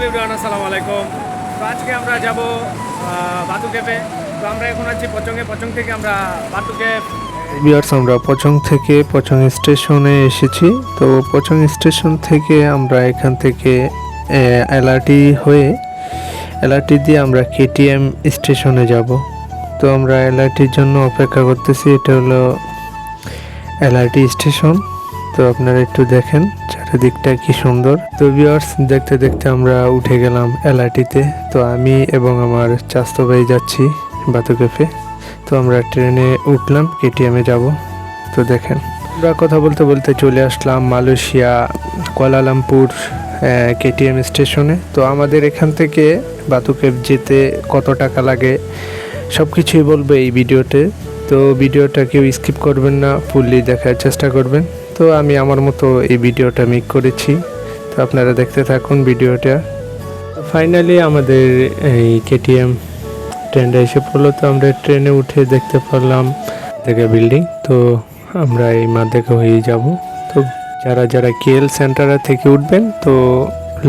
Hello everyone, আসসালামু আলাইকুম। তো আজকে আমরা যাব বাতু ক্যাফে তো আমরা এখন আছি পচঙ্গে পচং থেকে আমরা বাতু ক্যাফ বিয়ার্স, আমরা পচং থেকে পচং স্টেশনে এসেছি। তো পচং স্টেশন থেকে আমরা এখান থেকে এলআরটি হয়ে এলআরটি দিয়ে আমরা কেটিএম স্টেশনে যাব। তো আমরা এলআরটির জন্য অপেক্ষা করতেছি। এটা হলো এলআরটি স্টেশন। তো আপনারা একটু দেখেন চারিদিকটা কি সুন্দর। তো বিয়ার্স দেখতে দেখতে আমরা উঠে গেলাম এলআরটিতে। তো আমি এবং আমার চাস্তো ভাই যাচ্ছি বাতু ক্যাফে তো আমরা ট্রেনে উঠলাম কেটিএমে যাব। তো দেখেন, আমরা কথা বলতে বলতে চলে আসলাম মালয়েশিয়া, কুয়ালালামপুর কেটিএম স্টেশনে। তো আমাদের এখান থেকে বাতুকেপ যেতে কত টাকা লাগে সব কিছুই বলব এই ভিডিওতে। তো ভিডিওটা কেউ স্কিপ করবেন না, ফুললি দেখার চেষ্টা করবেন। তো আমি আমার মতো এই ভিডিওটা মেক করেছি। তো আপনারা দেখতে থাকুন ভিডিওটা। ফাইনালি আমাদের এই কেটিএম ট্রেনটা এসে পড়ল। তো আমরা ট্রেনে উঠে দেখতে পারলাম থেকে বিল্ডিং তো আমরা এই মাধ্যমে হয়ে যাব। তো যারা যারা কেএল সেন্টারে থেকে উঠবেন, তো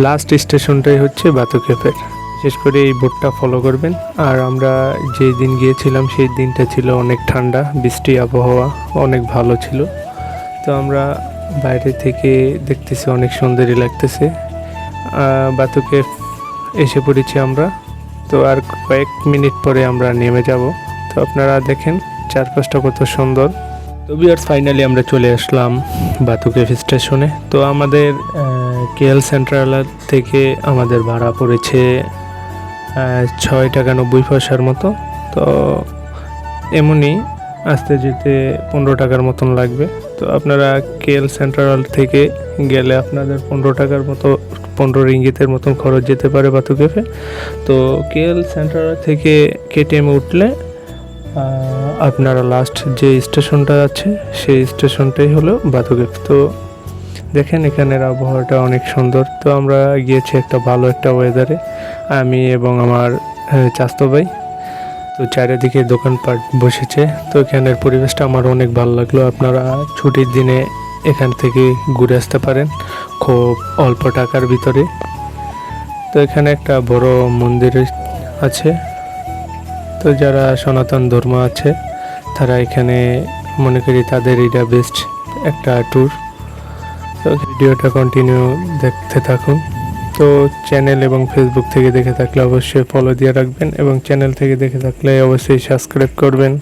লাস্ট স্টেশনটাই হচ্ছে বাতুকেপের বিশেষ করে এই বোর্ডটা ফলো করবেন। আর আমরা যেই দিন গিয়েছিলাম, সেই দিনটা ছিল অনেক ঠান্ডা, বৃষ্টি, আবহাওয়া অনেক ভালো ছিল। তো আমরা বাইরে থেকে দেখতেছি অনেক সুন্দরই লাগতেছে। বাতুকে এসে পড়েছি আমরা। তো আর কয়েক মিনিট পরে আমরা নেমে যাব। তো আপনারা দেখেন, চারপাশটা কত সুন্দর। তো বিয়ার্স ফাইনালি আমরা চলে আসলাম বাতুকেফ স্টেশনে তো আমাদের কেএল সেন্ট্রাল থেকে আমাদের ভাড়া পড়েছে ছয় টাকা নব্বই পয়সার মতো। তো এমনই আসতে যেতে পনেরো টাকার মতন লাগবে। তো আপনারা কেএল সেন্ট্রাল থেকে গেলে আপনাদের পনেরো টাকার মতো পনেরো রিঙ্গিতের মতন খরচ যেতে পারে বাতু ক্যাফে তো কেএল সেন্ট্রাল থেকে কেটিএম উঠলে আপনারা লাস্ট যে স্টেশনটা আছে সেই স্টেশনটাই হলো বাতু ক্যাফে তো দেখেন এখানের আবহাওয়াটা অনেক সুন্দর। তো আমরা গিয়েছি একটা ভালো একটা ওয়েদারে আমি এবং আমার আহ, চাস্তো ভাই তো চারিদিকে দোকানপাট বসেছে। তো এখানের পরিবেশটা আমার অনেক ভালো লাগল। আপনারা ছুটির দিনে এখান থেকে ঘুরে আসতে পারেন খুব অল্প টাকার ভিতরে। তো এখানে একটা বড় মন্দির আছে। তো যারা সনাতন ধর্ম আছে, তারা এখানে মনে করি তাদের এটা বেস্ট একটা ট্যুর তো ভিডিওটা কন্টিনিউ দেখতে থাকুন। তো চ্যানেল এবং ফেসবুক থেকে দেখে থাকলে অবশ্যই ফলো দিয়ে রাখবেন এবং চ্যানেল থেকে দেখে থাকলে অবশ্যই সাবস্ক্রাইব করবেন।